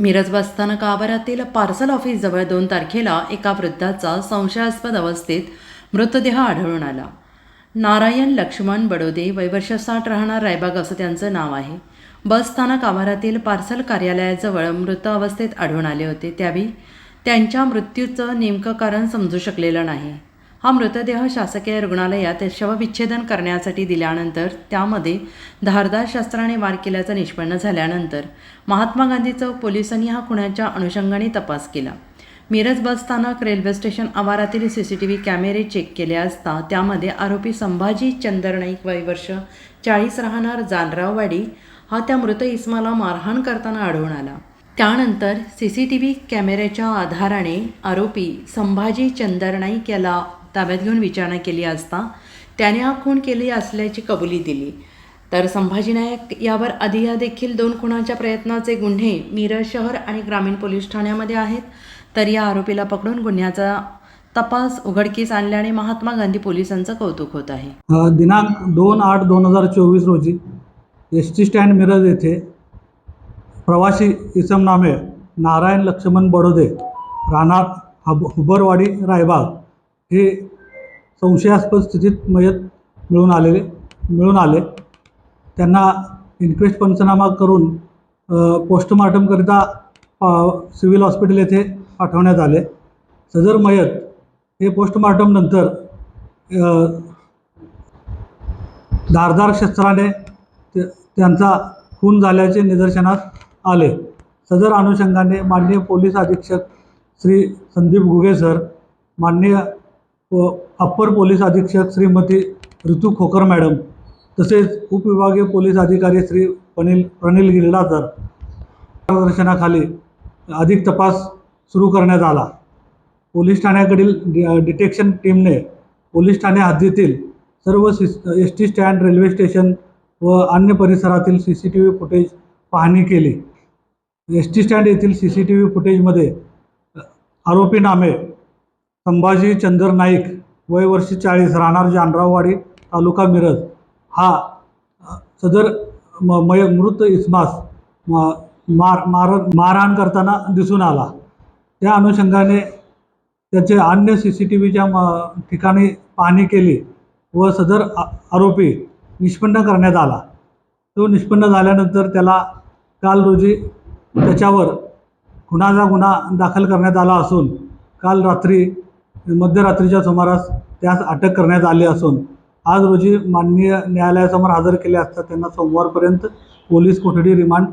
मिरज बसस्थानक काबारातील पार्सल ऑफिसजवळ दोन तारखेला एका वृद्धाचा संशयास्पद अवस्थेत मृतदेह आढळून आला. नारायण लक्ष्मण बडोदे वयवर्ष साठ राहणार रायबाग असं त्यांचं नाव आहे. बसस्थानक आवारातील पार्सल कार्यालयाजवळ मृत अवस्थेत आढळून आले होते. त्यावेळी त्यांच्या मृत्यूचं नेमकं कारण समजू शकलेलं नाही. हा मृतदेह शासकीय रुग्णालयात शवविच्छेदन करण्यासाठी दिल्यानंतर त्यामध्ये धारदार शस्त्राने वार केल्याचं निष्पन्न झाल्यानंतर महात्मा गांधी चौक पोलिसांनी हा खुण्याच्या अनुषंगाने तपास केला. मिरज बस स्थानक रेल्वे स्टेशन आवारातील सी सी टी व्ही कॅमेरे चेक केले असता त्यामध्ये आरोपी संभाजी चंदर नाईक वय वर्ष चाळीस राहणार जानराववाडी हा त्या मृत इस्माला मारहाण करताना आढळून आला. त्यानंतर सी सी टी व्ही कॅमेऱ्याच्या आधाराने आरोपी संभाजी चंदर नाईक याला ताब्यात घेऊन विचारणा केली असता त्याने हा खून केली असल्याची कबुली दिली. तर संभाजी नाईक यावर आधी या देखील दोन खुनाच्या प्रयत्नाचे गुन्हे मिरज शहर आणि ग्रामीण पोलीस ठाण्यामध्ये आहेत. तर या आरोपीला पकडून गुन्ह्याचा तपास उघडकीस आणल्याने महात्मा गांधी पोलिसांचं कौतुक होत आहे. दिनांक दोन आठ दोन हजार चोवीस रोजी एस टी स्टँड मिरज येथे प्रवासी इसम नामे नारायण लक्ष्मण बडोदे राहणार हब हुबरवाडी रायबाग हे संशयास्पद स्थितीत मयत मिळून आलेले मिळून आले. त्यांना इन्क्वेस्ट पंचनामा करून पोस्टमॉर्टमकरिता पोस्टमार्टमकरिता सिव्हिल हॉस्पिटल येथे पाठवण्यात आले. सदर मयत हे पोस्टमार्टमनंतर धारदार शस्त्राने ते- त्यांचा खून झाल्याचे निदर्शनास आले. सदर अनुषंगाने माननीय पोलीस अधीक्षक श्री संदीप घुगे सर माननीय व अप्पर पोलीस अधीक्षक श्रीमती ऋतू खोकर मॅडम तसेच उपविभागीय पोलीस अधिकारी श्री पनिल प्रनिल गिरडाकर मार्गदर्शनाखाली अधिक तपास सुरू करण्यात आला. पोलीस ठाण्याकडील डि डिटेक्शन टीमने पोलीस ठाणे हद्दीतील सर्व C S T stand railway station व अन्य परिसरातील C C T V footage पाहणी केली. एस टी स्टँड येथील सी सी टी व्ही फुटेजमध्ये आरोपी नामे संभाजी चंदर नाईक वय वर्ष चाळीस राहणार जानराववाडी तालुका मिरज. हा सदर म मय मृत इसमास म- मार मार मारहाण करताना दिसून आला. त्या अनुषंगाने त्याचे अन्य सी सी टी व्हीच्या म ठिकाणी पाहणी केली व सदर आरोपी निष्पन्न करण्यात आला. तो निष्पन्न झाल्यानंतर त्याला काल रोजी त्याच्यावर खुनाचा गुन्हा दाखल करण्यात आला असून काल रात्री मध्यरात्रीच्या सुमारास त्यास अटक करण्यात आली असून आज रोजी माननीय न्यायालयासमोर हजर केले असता त्यांना सोमवारपर्यंत पोलीस कोठडी रिमांड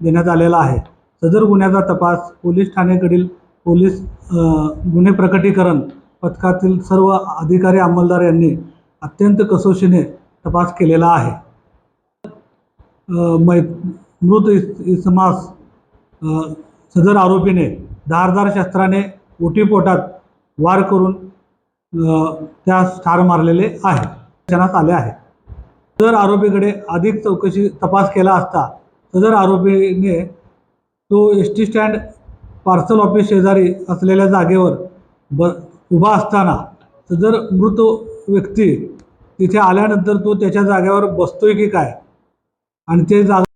देण्यात आलेला आहे. सदर गुन्ह्याचा तपास पोलीस ठाणेकडील पोलीस गुन्हे प्रकटीकरण पथकातील सर्व अधिकारी अंमलदार यांनी अत्यंत कसोशीने तपास केलेला आहे. मै मृत इस इसमास सदर आरोपीने धारदार शस्त्राने ओटीपोटात वार करून त्या त्यास ठार मारलेले आहे क्षणात आले आहे जर आरोपीकडे अधिक चौकशी तपास केला असता सदर आरोपीने तो S T stand parcel office शेजारी असलेल्या जागेवर ब उभा असताना सदर मृत व्यक्ती तिथे आल्यानंतर तो त्याच्या जागेवर बसतोय की काय? आणि ते जागा